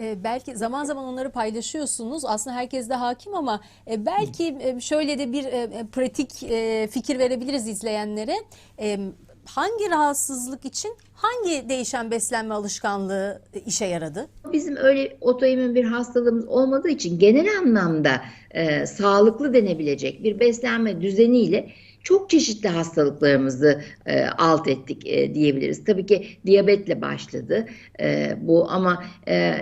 E, belki zaman zaman onları paylaşıyorsunuz. Aslında herkes de hakim ama e, belki e, şöyle de bir pratik fikir verebiliriz izleyenlere. Hangi rahatsızlık için hangi değişen beslenme alışkanlığı işe yaradı? Bizim öyle otoimmün bir hastalığımız olmadığı için genel anlamda e, sağlıklı denebilecek bir beslenme düzeniyle çok çeşitli hastalıklarımızı e, alt ettik e, diyebiliriz. Tabii ki diyabetle başladı e, bu ama e,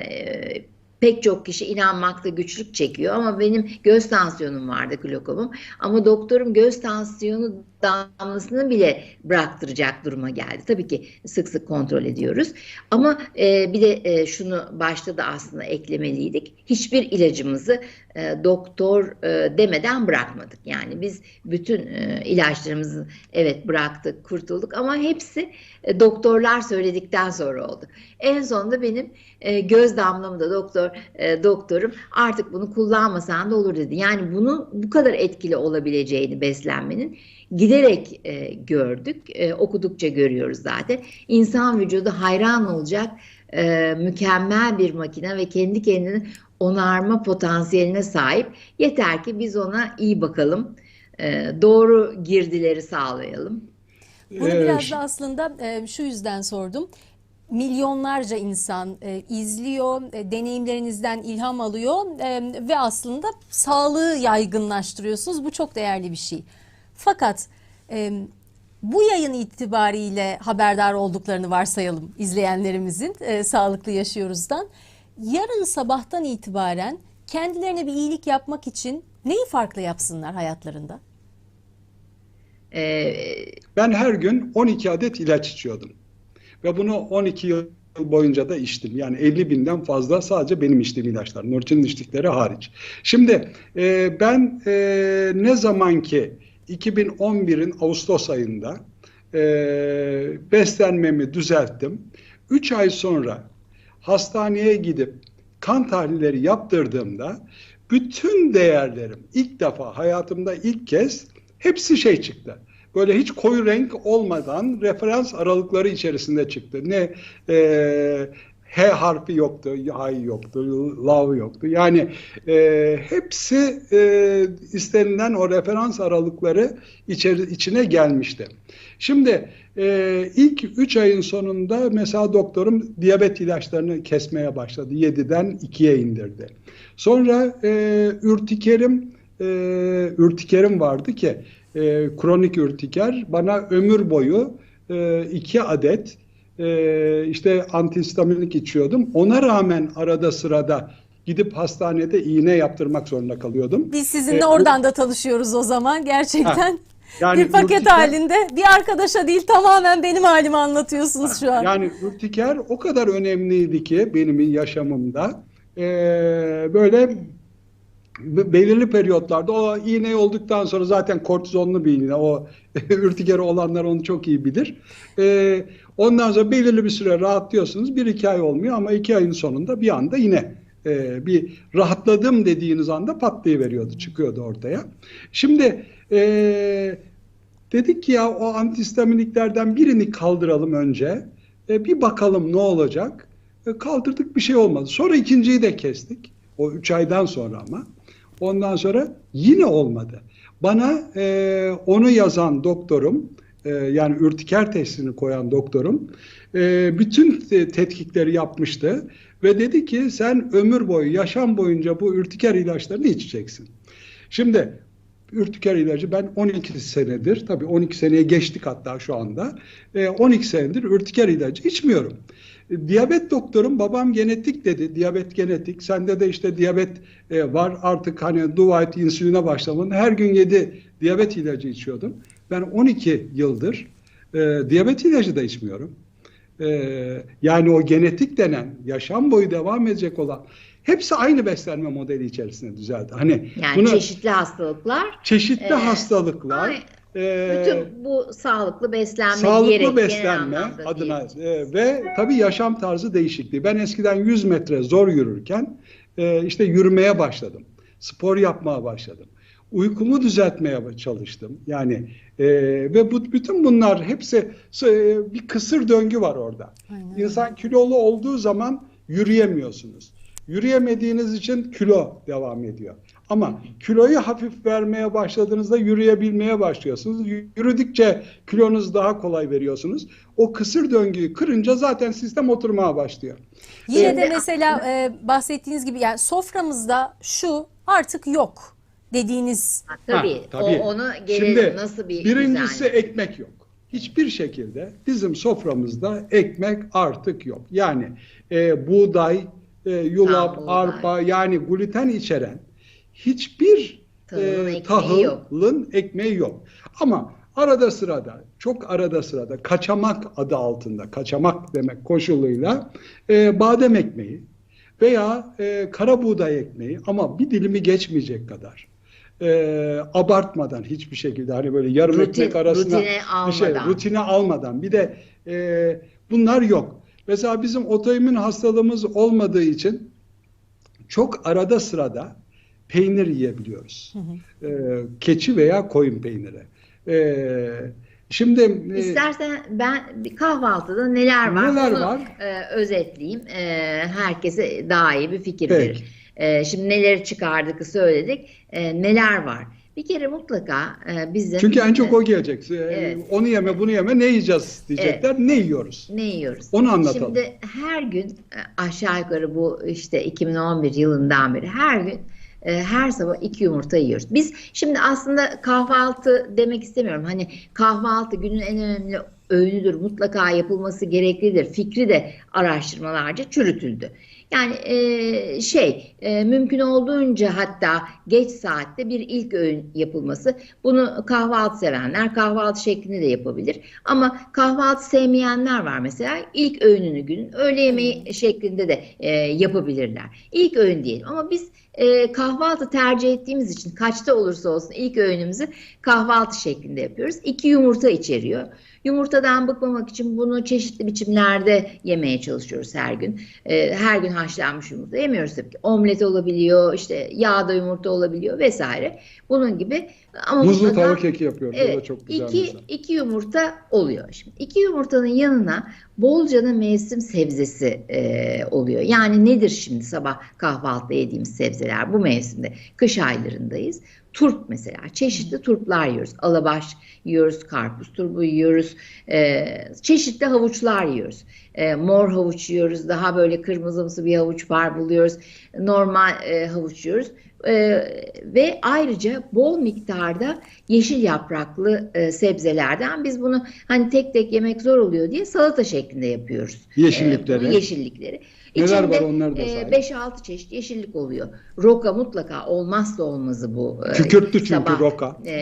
pek çok kişi inanmakta güçlük çekiyor ama benim göz tansiyonum vardı glokomum ama doktorum göz tansiyonu damlasını bile bıraktıracak duruma geldi. Tabii ki sık sık kontrol ediyoruz ama e, bir de e, şunu başta da aslında eklemeliydik. Hiçbir ilacımızı e, doktor e, demeden bırakmadık. Yani biz bütün e, ilaçlarımızı evet bıraktık, kurtulduk ama hepsi e, doktorlar söyledikten sonra oldu. En sonunda benim e, göz damlamı da doktor e, doktorum artık bunu kullanmasan da olur dedi. Yani bunu bu kadar etkili olabileceğini beslenmenin giderek e, gördük. E, okudukça görüyoruz zaten. İnsan vücudu hayran olacak e, mükemmel bir makine ve kendi kendini onarma potansiyeline sahip. Yeter ki biz ona iyi bakalım. E, doğru girdileri sağlayalım. Bunu Ee, biraz da aslında e, şu yüzden sordum. Milyonlarca insan e, izliyor, e, deneyimlerinizden ilham alıyor e, ve aslında sağlığı yaygınlaştırıyorsunuz. Bu çok değerli bir şey. Fakat e, bu yayın itibariyle haberdar olduklarını varsayalım izleyenlerimizin e, Sağlıklı Yaşıyoruz'dan. Yarın sabahtan itibaren kendilerine bir iyilik yapmak için neyi farklı yapsınlar hayatlarında? Ben her gün 12 adet ilaç içiyordum. Ve bunu 12 yıl boyunca da içtim. Yani 50 binden fazla sadece benim içtiğim ilaçlar. Nurçin'in içtikleri hariç. Şimdi e, ben e, ne zaman ki 2011'in Ağustos ayında e, beslenmemi düzelttim. 3 ay sonra hastaneye gidip kan tahlilleri yaptırdığımda bütün değerlerim ilk defa hayatımda ilk kez hepsi şey çıktı. Böyle hiç koyu renk olmadan referans aralıkları içerisinde çıktı. Ne e, H harfi yoktu, hay yoktu, lav yoktu. Yani e, hepsi e, istenilen o referans aralıkları içeri, içine gelmişti. Şimdi e, ilk 3 ayın sonunda mesela doktorum diyabet ilaçlarını kesmeye başladı. 7'den 2'ye indirdi. Sonra e, ürtikerim e, ürtikerim vardı ki e, kronik ürtiker bana ömür boyu e, iki adet e, işte antihistaminik içiyordum. Ona rağmen arada sırada gidip hastanede iğne yaptırmak zorunda kalıyordum. Biz sizinle E, oradan da tanışıyoruz o zaman gerçekten. yani bir paket ürtiker- halinde bir arkadaşa değil tamamen benim halimi anlatıyorsunuz şu an. Yani ürtiker o kadar önemliydi ki benim yaşamımda e, böyle be- belirli periyotlarda o iğne olduktan sonra zaten kortizonlu bir iğne o ürtikeri olanlar onu çok iyi bilir. E, ondan sonra belirli bir süre rahatlıyorsunuz. Bir iki ay olmuyor ama iki ayın sonunda bir anda yine e, bir rahatladım dediğiniz anda patlayıveriyordu, çıkıyordu ortaya. Şimdi e, dedik ki ya o antihistaminiklerden birini kaldıralım önce. E, bir bakalım ne olacak. E, kaldırdık bir şey olmadı. Sonra ikinciyi de kestik. O üç aydan sonra ama. Ondan sonra yine olmadı. Bana e, onu yazan doktorum, e, yani ürtiker testini koyan doktorum, e, bütün te- tetkikleri yapmıştı ve dedi ki sen ömür boyu, yaşam boyunca bu ürtiker ilaçlarını içeceksin. Şimdi ürtiker ilacı ben 12 senedir, tabii 12 seneye geçtik hatta şu anda, e, 12 senedir ürtiker ilacı içmiyorum. E, Diyabet doktorum babam genetik dedi. Diyabet genetik. Sende de işte diyabet e, var. Artık hani dua et insüline başlamanın. Her gün 7 diyabet ilacı içiyordum. Ben 12 yıldır e, diyabet ilacı da içmiyorum. E, yani o genetik denen yaşam boyu devam edecek olan hepsi aynı beslenme modeli içerisinde düzeldi. Hani yani bunu çeşitli hastalıklar. çeşitli Ee, hastalıklar ay- e, Bütün bu sağlıklı beslenme sağlıklı diyerek beslenme adına e, ve tabii yaşam tarzı değişikliği. Ben eskiden 100 metre zor yürürken e, işte yürümeye başladım. Spor yapmaya başladım. Uykumu düzeltmeye çalıştım. Yani e, ve bu bütün bunlar hepsi e, bir kısır döngü var orada. Aynen. İnsan kilolu olduğu zaman yürüyemiyorsunuz. Yürüyemediğiniz için kilo devam ediyor. Ama kiloyu hafif vermeye başladığınızda yürüyebilmeye başlıyorsunuz. Yürüdükçe kilonuz daha kolay veriyorsunuz. O kısır döngüyü kırınca zaten sistem oturmaya başlıyor. Yine de Evet. mesela e, bahsettiğiniz gibi yani soframızda şu artık yok dediğiniz Ha, Tabii, Ha, tabii. O, onu gelelim Şimdi nasıl bir birincisi düzen? ekmek yok. Hiçbir şekilde bizim soframızda ekmek artık yok. Yani e, buğday, e, yulaf, Tam buğday. arpa yani gluten içeren hiçbir Tahılın e, ekmeği tahılın ekmeği yok. Ama arada sırada, çok arada sırada kaçamak adı altında, kaçamak demek koşuluyla e, badem ekmeği veya e, kara buğday ekmeği ama bir dilimi geçmeyecek kadar e, abartmadan hiçbir şekilde hani böyle yarım Rutin- ekmek arasına rutine bir şey almadan. rutine almadan bir de e, bunlar yok. Mesela bizim otoimmün hastalığımız olmadığı için çok arada sırada peynir yiyebiliyoruz. E, keçi veya koyun peyniri. E, şimdi e, İstersen ben bir kahvaltıda neler var Neler var? e, özetleyeyim. E, herkese daha iyi bir fikir Peki. verir. E, şimdi neleri çıkardık söyledik. E, neler var? Bir kere mutlaka e, bizim çünkü en çok o gelecek. E, Evet. Onu yeme, bunu yeme, ne yiyeceğiz diyecekler. Ne yiyoruz? Ne yiyoruz? Onu anlatalım. Şimdi her gün e, aşağı yukarı bu işte 2011 yılından beri her gün e, her sabah iki yumurta yiyoruz. Biz şimdi aslında kahvaltı demek istemiyorum. Hani kahvaltı günün en önemli öğünüdür. Mutlaka yapılması gereklidir. Fikri de araştırmalarca çürütüldü. Yani e, şey e, mümkün olduğunca hatta geç saatte bir ilk öğün yapılması. Bunu kahvaltı sevenler kahvaltı şeklinde de yapabilir. Ama kahvaltı sevmeyenler var mesela. İlk öğününü günün öğle yemeği şeklinde de e, yapabilirler. İlk öğün diyelim ama biz e, kahvaltı tercih ettiğimiz için kaçta olursa olsun ilk öğünümüzü kahvaltı şeklinde yapıyoruz. İki yumurta içeriyor. Yumurtadan bıkmamak için bunu çeşitli biçimlerde yemeye çalışıyoruz her gün. Ee, her gün haşlanmış yumurta yemiyoruz tabii ki. Omlet olabiliyor, işte yağda yumurta olabiliyor vesaire. Bunun gibi ama Muzlu mutlaka- tavuk eki o da Evet, çok güzel iki, mesela. iki yumurta oluyor. Şimdi iki yumurtanın yanına bolcana mevsim sebzesi e, oluyor. Yani nedir şimdi sabah kahvaltıda yediğimiz sebzeler bu mevsimde? Kış aylarındayız. Turp mesela. Çeşitli turplar yiyoruz. Alabaş yiyoruz, karpuz turbu yiyoruz. e, çeşitli havuçlar yiyoruz. E, mor havuç yiyoruz. Daha böyle kırmızımsı bir havuç var buluyoruz. Normal e, havuç yiyoruz. E, ve ayrıca bol miktarda yeşil yapraklı e, sebzelerden biz bunu hani tek tek yemek zor oluyor diye salata şeklinde yapıyoruz. Yeşillikleri. E, bunu yeşillikleri. Neler İçinde, var onları da e, say. 5-6 çeşit yeşillik oluyor. Roka mutlaka olmazsa olmazı bu. e, Kükürtlü çünkü sabah, roka. e,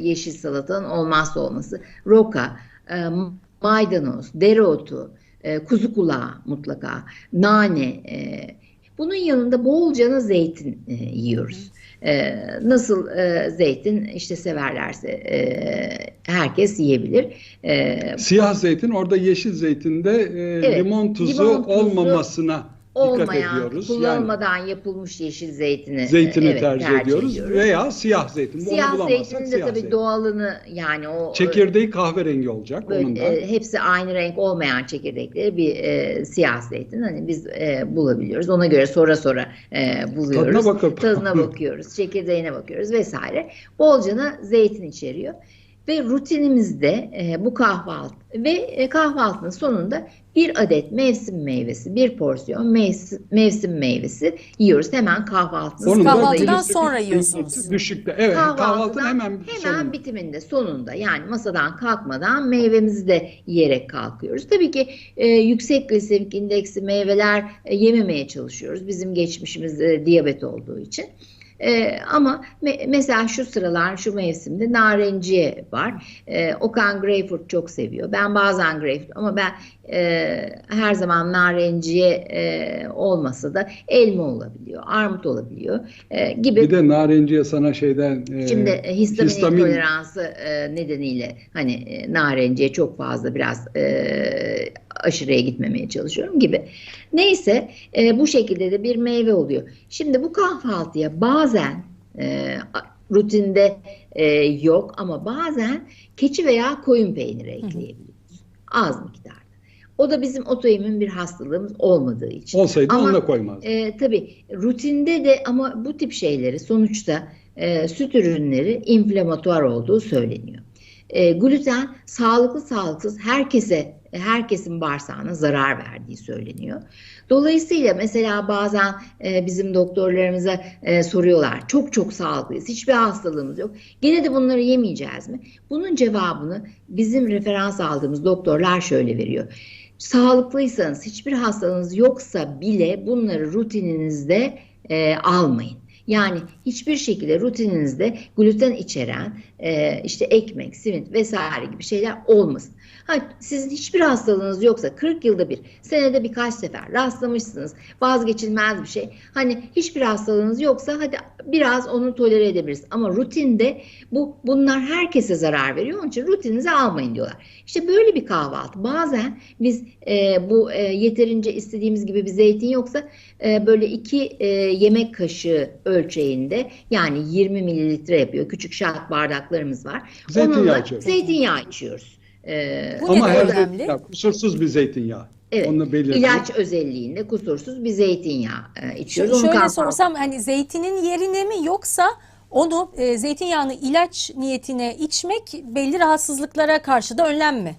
yeşil salatanın olmazsa olması. Roka, e, maydanoz, dereotu, e, kuzu kulağı mutlaka, nane. e, bunun yanında bolcana zeytin e, yiyoruz. E, nasıl e, zeytin işte severlerse e, herkes yiyebilir. E, Siyah zeytin orada yeşil zeytinde e, Evet, limon tuzu limon tuzu olmamasına olmayan, ediyoruz. Yani kullanılmadan yapılmış yeşil zeytini, e, zeytini evet, tercih, ediyoruz. veya siyah zeytin. Siyah zeytinin de tabii zeytin. doğalını yani o Çekirdeği kahverengi olacak Böyle, onun da. e, hepsi aynı renk olmayan çekirdekleri bir e, siyah zeytin hani biz e, bulabiliyoruz. Ona göre sonra sonra e, buluyoruz. Tadına bakıp. Tadına bakıyoruz, çekirdeğine bakıyoruz vesaire. Bolcana zeytin içeriyor. Ve rutinimizde e, bu kahvaltı ve e, kahvaltının sonunda bir adet mevsim meyvesi, bir porsiyon mevsim, mevsim meyvesi yiyoruz. Hemen kahvaltının Onun da Kahvaltıdan glisemik sonra yiyorsunuz. Düşükte. Evet, kahvaltının hemen hemen sonunda. bitiminde sonunda yani masadan kalkmadan meyvemizi de yiyerek kalkıyoruz. Tabii ki e, yüksek glisemik indeksi meyveler e, yememeye çalışıyoruz. Bizim geçmişimiz e, diyabet olduğu için. E, ama me- mesela şu sıralar şu mevsimde narenciye var. E, Okan greyfurt çok seviyor. Ben bazen greyfurt ama ben e, her zaman narenciye e, olmasa da elma olabiliyor, armut olabiliyor e, gibi. Bir de narenciye sana şeyden e, Şimdi e, histamin, histamin- intoleransı e, nedeniyle hani e, narenciye çok fazla biraz e, aşırıya gitmemeye çalışıyorum gibi. Neyse e, bu şekilde de bir meyve oluyor. Şimdi bu kahvaltıya bazen e, rutinde e, yok ama bazen keçi veya koyun peyniri ekleyebiliyoruz. Az miktarda. O da bizim otoimmün bir hastalığımız olmadığı için. Olsaydı Ama- onu da koymazdı. E, tabii rutinde de ama bu tip şeyleri sonuçta e, süt ürünleri inflamatuar olduğu söyleniyor. E, gluten sağlıklı sağlıksız herkese herkesin bağırsağına zarar verdiği söyleniyor. Dolayısıyla mesela bazen e, bizim doktorlarımıza e, soruyorlar çok çok sağlıklıyız hiçbir hastalığımız yok gene de bunları yemeyeceğiz mi? Bunun cevabını bizim referans aldığımız doktorlar şöyle veriyor. Sağlıklıysanız hiçbir hastalığınız yoksa bile bunları rutininizde e, almayın. Yani hiçbir şekilde rutininizde gluten içeren e, işte ekmek, simit vesaire gibi şeyler olmasın. Ha, sizin hiçbir hastalığınız yoksa 40 yılda bir, senede birkaç sefer rastlamışsınız. Vazgeçilmez bir şey. Hani hiçbir hastalığınız yoksa hadi biraz onu tolere edebiliriz. Ama rutinde bu bunlar herkese zarar veriyor. Onun için rutininize almayın diyorlar. İşte böyle bir kahvaltı. Bazen biz e, bu e, yeterince istediğimiz gibi bir zeytin yoksa e, böyle iki e, yemek kaşığı ölçeğinde yani 20 mililitre yapıyor. Küçük şat bardaklarımız var. Zeytinyağı Onunla içiyoruz. zeytinyağı içiyoruz. E, Bu Ama her önemli? zeytinyağı kusursuz bir zeytinyağı. Evet. Onu ilaç özelliğinde kusursuz bir zeytinyağı e, içiyoruz. Onu Şöyle sorsam hani zeytinin yerine mi yoksa onu e, zeytinyağını ilaç niyetine içmek belli rahatsızlıklara karşı da önlem mi?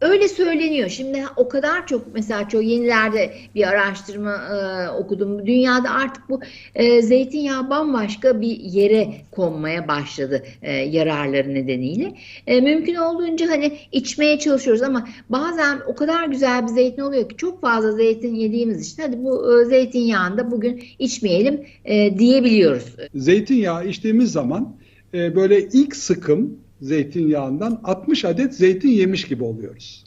Öyle söyleniyor. Şimdi o kadar çok mesela çok yenilerde bir araştırma e, okudum. Dünyada artık bu e, zeytinyağı bambaşka bir yere konmaya başladı e, yararları nedeniyle. E, mümkün olduğunca hani içmeye çalışıyoruz ama bazen o kadar güzel bir zeytin oluyor ki çok fazla zeytin yediğimiz için hadi bu e, zeytinyağını da bugün içmeyelim e, diyebiliyoruz. Zeytinyağı içtiğimiz zaman e, böyle ilk sıkım zeytinyağından 60 adet zeytin yemiş gibi oluyoruz.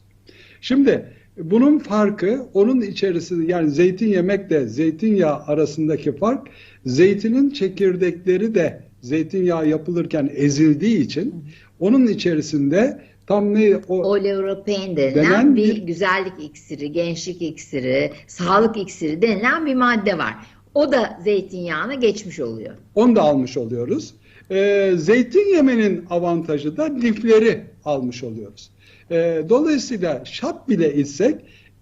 Şimdi bunun farkı onun içerisinde yani zeytin yemekle zeytinyağı arasındaki fark zeytinin çekirdekleri de zeytinyağı yapılırken ezildiği için onun içerisinde tam ne o Oleuropein denilen Denen bir bir- güzellik iksiri, gençlik iksiri, sağlık iksiri denilen bir madde var. O da zeytinyağına geçmiş oluyor. Onu da almış oluyoruz. Ee, zeytin yemenin avantajı da lifleri almış oluyoruz. Ee, dolayısıyla şat bile içsek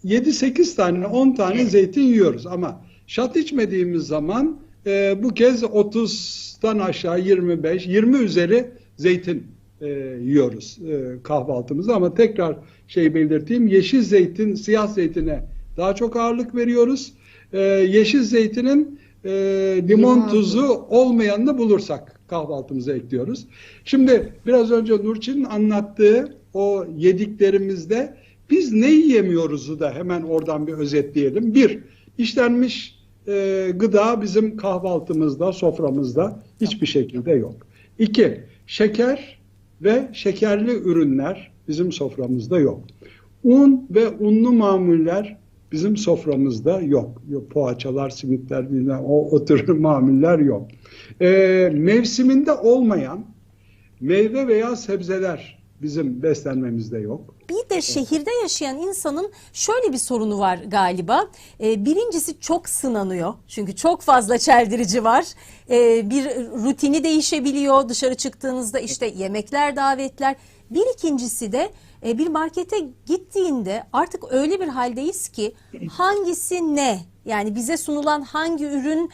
7-8 tane 10 tane zeytin yiyoruz ama şat içmediğimiz zaman e, bu kez 30'dan aşağı 25 20 üzeri zeytin e, yiyoruz e, kahvaltımızda ama tekrar şey belirteyim yeşil zeytin siyah zeytine daha çok ağırlık veriyoruz. E, yeşil zeytinin e, limon Limon tuzu olmayanını bulursak kahvaltımıza ekliyoruz. Şimdi biraz önce Nurçin'in anlattığı o yediklerimizde biz ne yiyemiyoruzu da hemen oradan bir özetleyelim. Bir, işlenmiş e, gıda bizim kahvaltımızda, soframızda hiçbir şekilde yok. İki, şeker ve şekerli ürünler bizim soframızda yok. Un ve unlu mamuller bizim soframızda yok. yok poğaçalar, simitler, bilmem, o, o tür mamuller yok. E, mevsiminde olmayan meyve veya sebzeler bizim beslenmemizde yok. Bir de şehirde yaşayan insanın şöyle bir sorunu var galiba. Ee, birincisi çok sınanıyor. Çünkü çok fazla çeldirici var. Ee, bir rutini değişebiliyor. Dışarı çıktığınızda işte yemekler, davetler. Bir ikincisi de e, bir markete gittiğinde artık öyle bir haldeyiz ki hangisi ne? Yani bize sunulan hangi ürün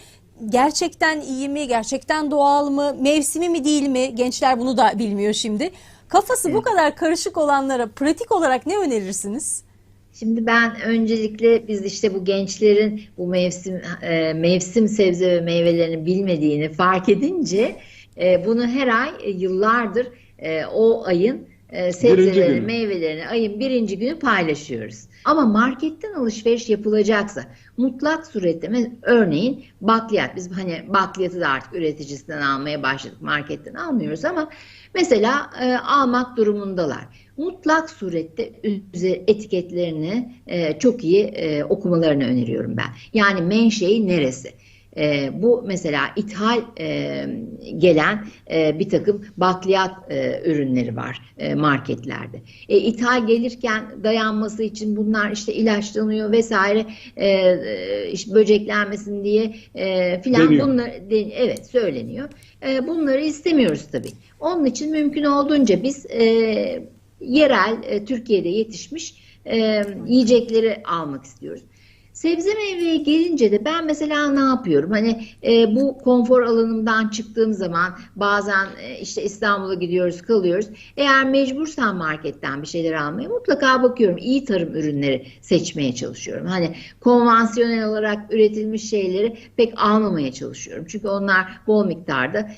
gerçekten iyi mi, gerçekten doğal mı, mevsimi mi değil mi? Gençler bunu da bilmiyor şimdi. Kafası bu kadar karışık olanlara pratik olarak ne önerirsiniz? Şimdi ben öncelikle biz işte bu gençlerin bu mevsim e, mevsim sebze ve meyvelerini bilmediğini fark edince e, bunu her ay e, yıllardır e, o ayın e, günü. meyvelerini ayın birinci günü paylaşıyoruz. Ama marketten alışveriş yapılacaksa mutlak surette örneğin bakliyat biz hani bakliyatı da artık üreticisinden almaya başladık marketten almıyoruz ama mesela e, almak durumundalar. Mutlak surette etiketlerini e, çok iyi e, okumalarını öneriyorum ben. Yani menşei neresi? E, bu mesela ithal e, gelen e, bir takım bakliyat e, ürünleri var e, marketlerde. E, ithal gelirken dayanması için bunlar işte ilaçlanıyor vesaire e, e, işte böceklenmesin diye e, filan bunlar de- evet söyleniyor. E, bunları istemiyoruz tabii. Onun için mümkün olduğunca biz e, yerel e, Türkiye'de yetişmiş e, yiyecekleri almak istiyoruz. Sebze meyveye gelince de ben mesela ne yapıyorum? Hani e, bu konfor alanımdan çıktığım zaman bazen e, işte İstanbul'a gidiyoruz, kalıyoruz. Eğer mecbursam marketten bir şeyler almaya mutlaka bakıyorum. İyi tarım ürünleri seçmeye çalışıyorum. Hani konvansiyonel olarak üretilmiş şeyleri pek almamaya çalışıyorum. Çünkü onlar bol miktarda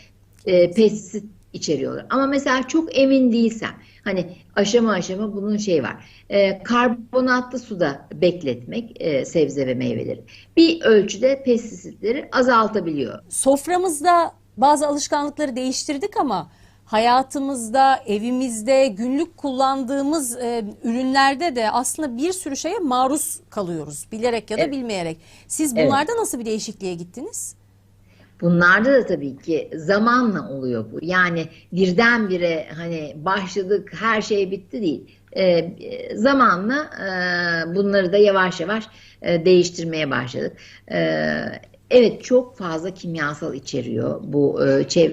e, pestisit içeriyorlar. Ama mesela çok emin değilsem hani aşama aşama bunun şey var. E, karbonatlı suda bekletmek e, sebze ve meyveleri bir ölçüde pestisitleri azaltabiliyor. Soframızda bazı alışkanlıkları değiştirdik ama hayatımızda, evimizde, günlük kullandığımız e, ürünlerde de aslında bir sürü şeye maruz kalıyoruz. Bilerek ya da Evet. bilmeyerek. Siz Evet. bunlarda nasıl bir değişikliğe gittiniz? Bunlarda da tabii ki zamanla oluyor bu. Yani birdenbire hani başladık her şey bitti değil. Ee, zamanla e, bunları da yavaş yavaş e, değiştirmeye başladık. Ee, evet çok fazla kimyasal içeriyor bu e, çev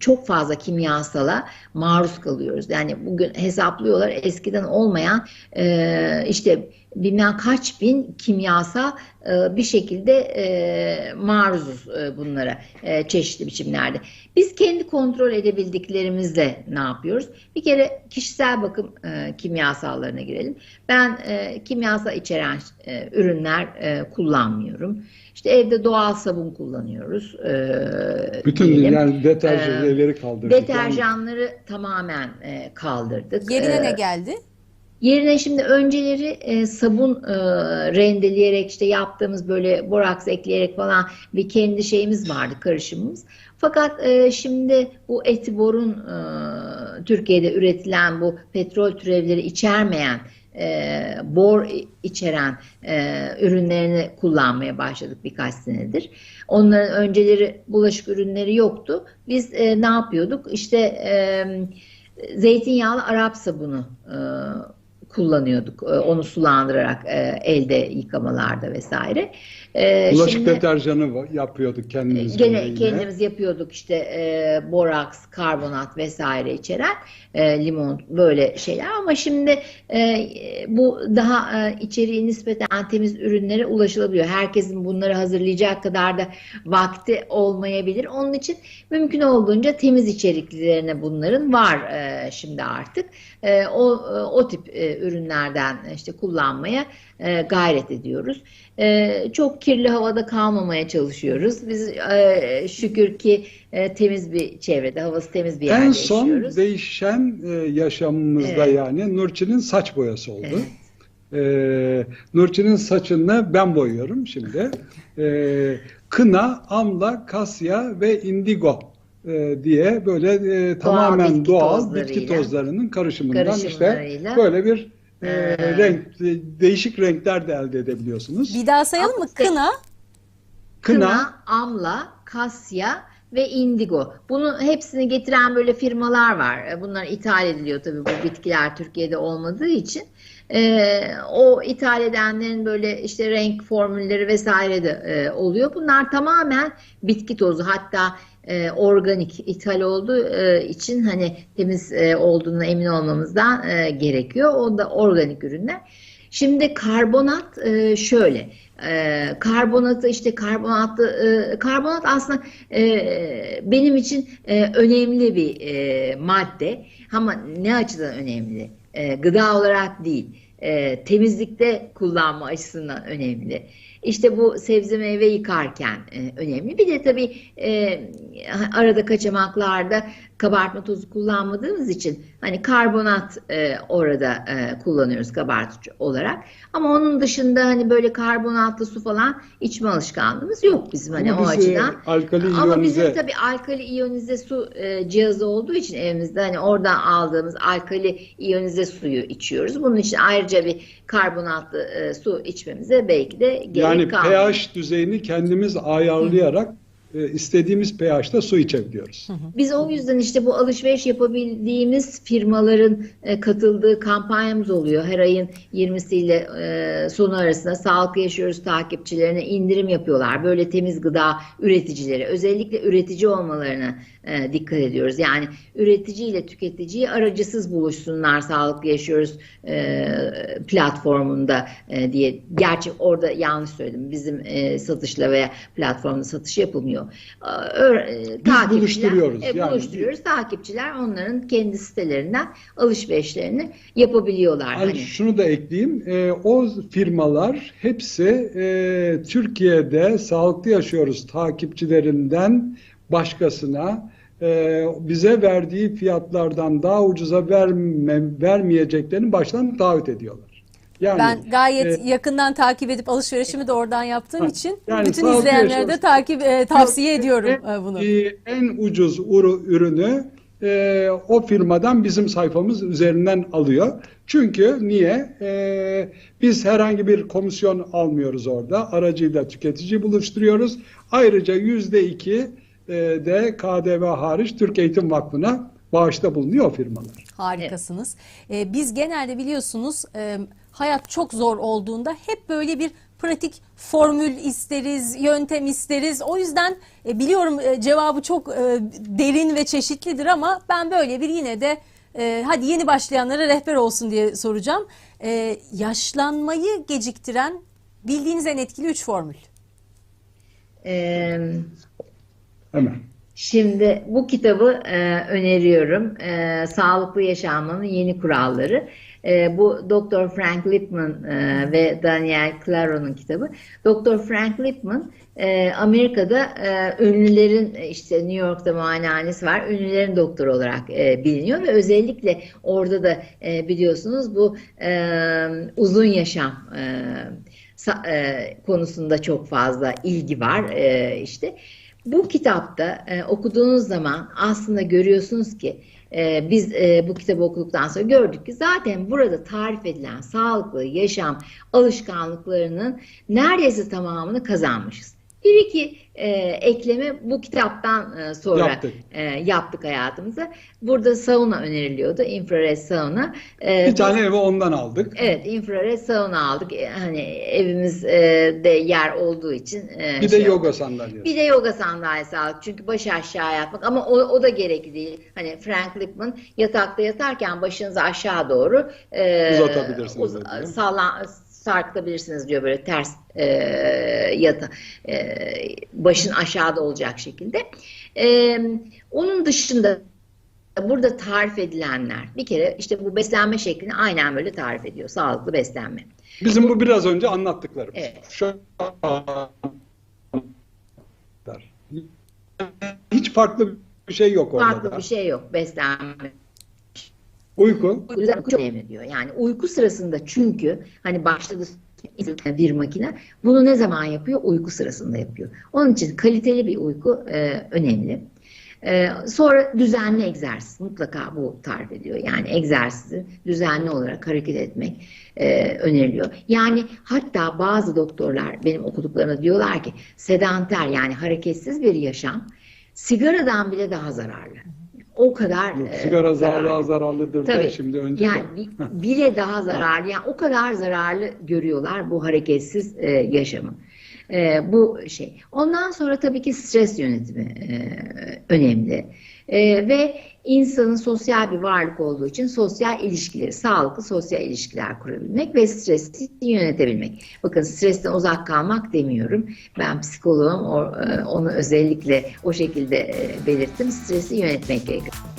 çok fazla kimyasala maruz kalıyoruz. Yani bugün hesaplıyorlar eskiden olmayan e, işte bilmem kaç bin kimyasal e, bir şekilde e, maruzuz e, bunlara e, çeşitli biçimlerde. Biz kendi kontrol edebildiklerimizle ne yapıyoruz? Bir kere kişisel bakım e, kimyasallarına girelim. Ben e, kimyasal içeren e, ürünler e, kullanmıyorum. İşte evde doğal sabun kullanıyoruz. E, Bütün diyelim. yani deterjan şeyleri kaldırdık. Deterjanları tamamen e, kaldırdık. Yerine Ee, ne geldi? Yerine şimdi önceleri e, sabun e, rendeleyerek işte yaptığımız böyle boraks ekleyerek falan bir kendi şeyimiz vardı karışımımız. Fakat e, şimdi bu etiborun e, Türkiye'de üretilen bu petrol türevleri içermeyen e, bor içeren e, ürünlerini kullanmaya başladık birkaç senedir. Onların önceleri bulaşık ürünleri yoktu. Biz e, ne yapıyorduk? İşte e, zeytinyağlı Arap sabunu e, kullanıyorduk. E, onu sulandırarak e, elde yıkamalarda vesaire. E, Bulaşık şimdi- deterjanı yapıyorduk kendimiz. Gene yine. kendimiz yapıyorduk işte e, boraks, karbonat vesaire içeren e, limon böyle şeyler ama şimdi e, bu daha e, içeriği nispeten temiz ürünlere ulaşılabiliyor. Herkesin bunları hazırlayacak kadar da vakti olmayabilir. Onun için mümkün olduğunca temiz içeriklerine bunların var e, şimdi artık. E, o o tip e, ürünlerden işte kullanmaya e, gayret ediyoruz. E, çok kirli havada kalmamaya çalışıyoruz. Biz e, şükür ki e, temiz bir çevrede, havası temiz bir yerde En son yaşıyoruz. değişen e, yaşamımızda Evet. yani Nurçin'in saç boyası oldu. Evet. Ee, Nurçin'in saçını ben boyuyorum şimdi. Ee, kına, amla, kasya ve indigo e, diye böyle e, tamamen bitki doğal bitki tozlarının karışımından işte böyle bir e, e, renk değişik renkler de elde edebiliyorsunuz. Bir daha sayalım mı? Kına, Kına, Kına, amla, kasya ve indigo. Bunu hepsini getiren böyle firmalar var. E, Bunlar ithal ediliyor tabii bu bitkiler Türkiye'de olmadığı için. E, o ithal edenlerin böyle işte renk formülleri vesaire de e, oluyor. Bunlar tamamen bitki tozu. Hatta e, organik ithal olduğu e, için hani temiz e, olduğuna emin olmamızdan e, gerekiyor. O da organik ürünler. Şimdi karbonat e, şöyle. E, karbonatı işte karbonatlı e, karbonat aslında e, benim için e, önemli bir e, madde ama ne açıdan önemli? E, gıda olarak değil. E, temizlikte kullanma açısından önemli. İşte bu sebze meyve yıkarken e, önemli. Bir de tabii e, arada kaçamaklarda kabartma tozu kullanmadığımız için hani karbonat e, orada e, kullanıyoruz kabartıcı olarak. Ama onun dışında hani böyle karbonatlı su falan içme alışkanlığımız yok bizim hani Ama o açıdan. alkali Ama bizim iyonize- tabii alkali iyonize su e, cihazı olduğu için evimizde hani oradan aldığımız alkali iyonize suyu içiyoruz. Bunun için ayrıca bir karbonatlı e, su içmemize belki de gerek Yani kalmıyor. pH düzeyini kendimiz ayarlayarak e, istediğimiz pH'ta su içebiliyoruz. Biz o yüzden işte bu alışveriş yapabildiğimiz firmaların e, katıldığı kampanyamız oluyor. Her ayın 20'si ile e, sonu arasında Sağlıklı Yaşıyoruz takipçilerine indirim yapıyorlar. Böyle temiz gıda üreticileri özellikle üretici olmalarına e, dikkat ediyoruz. Yani üretici ile tüketiciyi aracısız buluşsunlar Sağlıklı Yaşıyoruz e, platformunda e, diye. Gerçi orada yanlış söyledim. Bizim e, satışla veya platformda satış yapılmıyor. E, e, takipçiler- buluşturuyoruz. E, Yani- buluşturuyoruz. Takipçiler onların kendi sitelerinden alışverişlerini yapabiliyorlar. Hani Hani. şunu da ekleyeyim. e, o firmalar hepsi e, Türkiye'de sağlıklı yaşıyoruz takipçilerinden başkasına e, bize verdiği fiyatlardan daha ucuza verme, vermeyeceklerini baştan taahhüt ediyorlar. Yani Ben gayet e, yakından takip edip alışverişimi de oradan yaptığım Ha, için yani bütün izleyenlere de takip e, tavsiye ediyorum en, e, bunu. e, en ucuz ürünü e, o firmadan bizim sayfamız üzerinden alıyor. Çünkü niye? E, biz herhangi bir komisyon almıyoruz orada. Aracıyla tüketiciyi buluşturuyoruz. Ayrıca yüzde iki de KDV hariç Türk Eğitim Vakfı'na bağışta bulunuyor firmalar. Harikasınız. Ee, biz genelde biliyorsunuz e, hayat çok zor olduğunda hep böyle bir pratik formül isteriz, yöntem isteriz. O yüzden e, biliyorum e, cevabı çok e, derin ve çeşitlidir ama ben böyle bir yine de e, hadi yeni başlayanlara rehber olsun diye soracağım. E, yaşlanmayı geciktiren bildiğiniz en etkili üç formül. E, Hemen. Şimdi bu kitabı e, öneriyorum. E, Sağlıklı Yaşamının Yeni Kuralları. E, bu Dr. Frank Lipman e, ve Daniel Claro'nun kitabı. Dr. Frank Lipman e, Amerika'da e, ünlülerin işte New York'ta muayenehanesi var. Ünlülerin doktoru olarak e, biliniyor ve özellikle orada da e, biliyorsunuz bu e, uzun yaşam e, e, konusunda çok fazla ilgi var e, işte. Bu kitapta e, okuduğunuz zaman aslında görüyorsunuz ki e, biz e, bu kitabı okuduktan sonra gördük ki zaten burada tarif edilen sağlıklı yaşam alışkanlıklarının neredeyse tamamını kazanmışız. Bir iki e, ekleme bu kitaptan e, sonra Yaptık. e, yaptık hayatımıza. Burada sauna öneriliyordu, infrared sauna. E, Bir tane evi ondan aldık. Evet, infrared sauna aldık. E, Hani evimizde de yer olduğu için. e, Bir de şey yoga sandalyesi. bir de yoga sandalyesi aldık. Çünkü baş aşağı yatmak ama o, o da gerekli değil. Hani Frank Lipman yatakta yatarken başınızı aşağı doğru e, Uzatabilirsiniz uz- diyor. Sarkıtabilirsiniz diyor böyle ters e, yata e, başın aşağıda olacak şekilde. E, onun dışında burada tarif edilenler bir kere işte bu beslenme şeklini aynen böyle tarif ediyor. Sağlıklı beslenme. Bizim bu biraz önce anlattıklarımız. Evet. Şu hiç farklı bir şey yok orada. Farklı bir şey yok beslenme Uyku. Uyku çok önemli diyor. Yani uyku sırasında çünkü hani başladı bir makine bunu ne zaman yapıyor? Uyku sırasında yapıyor. Onun için kaliteli bir uyku e, önemli. E, sonra düzenli egzersiz mutlaka bu tarif ediyor. Yani egzersizi düzenli olarak hareket etmek e, öneriliyor. Yani hatta bazı doktorlar benim okuduklarımda diyorlar ki sedanter yani hareketsiz bir yaşam sigaradan bile daha zararlı. O kadar e, sigara zararlı. zararlı zararlıdır Tabii. şimdi önce. Yani bi- bile daha zararlı. Yani o kadar zararlı görüyorlar bu hareketsiz e, yaşamı. E, bu şey. Ondan sonra tabii ki stres yönetimi e, önemli. E, ve insanın sosyal bir varlık olduğu için sosyal ilişkileri, sağlıklı sosyal ilişkiler kurabilmek ve stresi yönetebilmek. Bakın stresten uzak kalmak demiyorum. Ben psikoloğum, e, onu özellikle o şekilde e, belirttim. Stresi yönetmek gerekiyor.